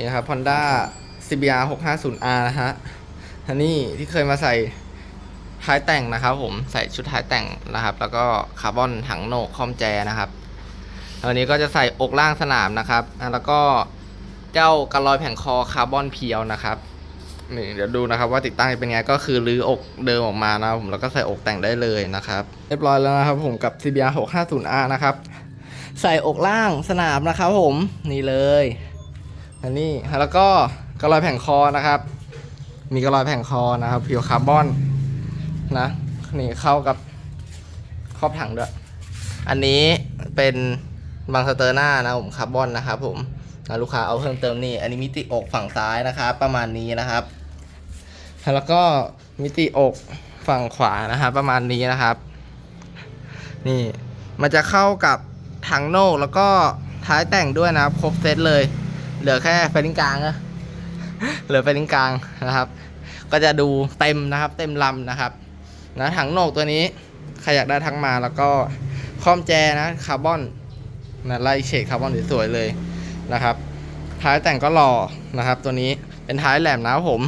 นี่นะครับ Honda CBR 650R นะฮะอันนี้ที่เคยมาใส่ท้ายแต่งนะครับ ผมใส่ชุดท้ายแต่งนะครับ แล้วก็คาร์บอนถังโหนกคอมแจนะครับอันนี้ก็จะใส่อกล่างสนามนะครับ แล้วก็เจ้ากระลอยแผงคอคาร์บอนเพียวนะครับนี่เดี๋ยวดูนะครับว่าติดตั้งเป็นไงก็คือรื้ออกเดิมออกมานะผมแล้วก็ใส่อกแต่งได้เลยนะครับเรียบร้อยแล้วนะครับผมกับ CBR 650R นะครับ ใส่อกล่างสนามนะครับผมนี่เลย อันนี้แล้วก็กระลอยแผงคอนะครับ มีกระลอยแผงคอนะครับผิวคาร์บอนนะนี่เข้ากับครอบถังด้วย อันนี้เป็นบางสเตอร์หน้านะผมคาร์บอนนะครับผมลูกค้าเอาเพิ่มเติมนี่ อันนี้มิติอกฝั่งซ้ายนะครับ ประมาณนี้นะครับ แล้วก็มิติอกฝั่งขวานะครับประมาณนี้นะครับ นี่มันจะเข้ากับถังโนกแล้วก็ท้ายแต่งด้วยนะครับครบเซตเลย เหลือแค่ไฟลิงกลางนะเหลือไฟลิงกลางนะครับ ก็จะดูเต็มนะครับ เต็มลำนะครับนะถังโหนกตัวนี้ใครอยากได้ทั้งมาแล้วก็คอมแจนะคาร์บอนนะไล่เฉดคาร์บอนสวยๆเลยนะครับ ท้ายแต่งก็หล่อนะครับ ตัวนี้เป็นท้ายแหลมนะครับผม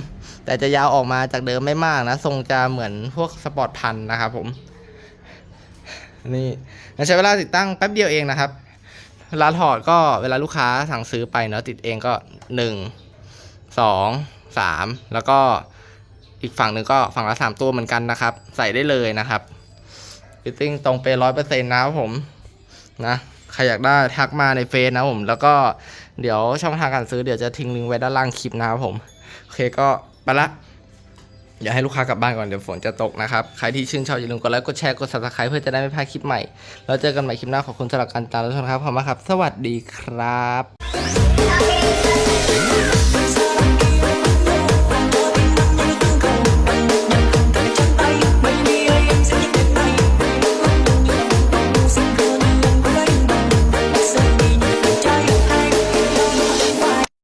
แต่จะยาวออกมาจากเดิมไม่มากนะ ทรงจะเหมือนพวกสปอร์ตพันนะครับผมนี่ใช้เวลาติดตั้งแป๊บเดียวเองนะครับ เวลาถอดก็เวลาลูกค้าสั่งซื้อไปเนาะติดเองก็หนึ่งสองสามแล้วก็อีกฝั่งหนึ่งก็ฝั่งละสามตัวเหมือนกันนะครับ ใส่ได้เลยนะครับฟิตติ้งตรงเปร้อยเปอร์เซ็นต์นะครับผมนะใครอยากได้ทักมาในเฟซนะผม แล้วก็เดี๋ยวช่องทางการซื้อเดี๋ยวจะทิ้งลิงก์ไว้ด้านล่างคลิปนะครับผม โอเคก็ไปละ อย่าให้ลูกค้ากลับบ้านก่อนเดี๋ยวฝนจะตกนะครับ ใครที่ชื่นชอบอย่าลืมกดไลค์กดแชร์กด subscribe เพื่อจะได้ไม่พลาดคลิปใหม่ แล้วเจอกันใหม่คลิปหน้าขอบคุณสำหรับการตามรับชมครับขอบคุณครับ สวัสดีครับ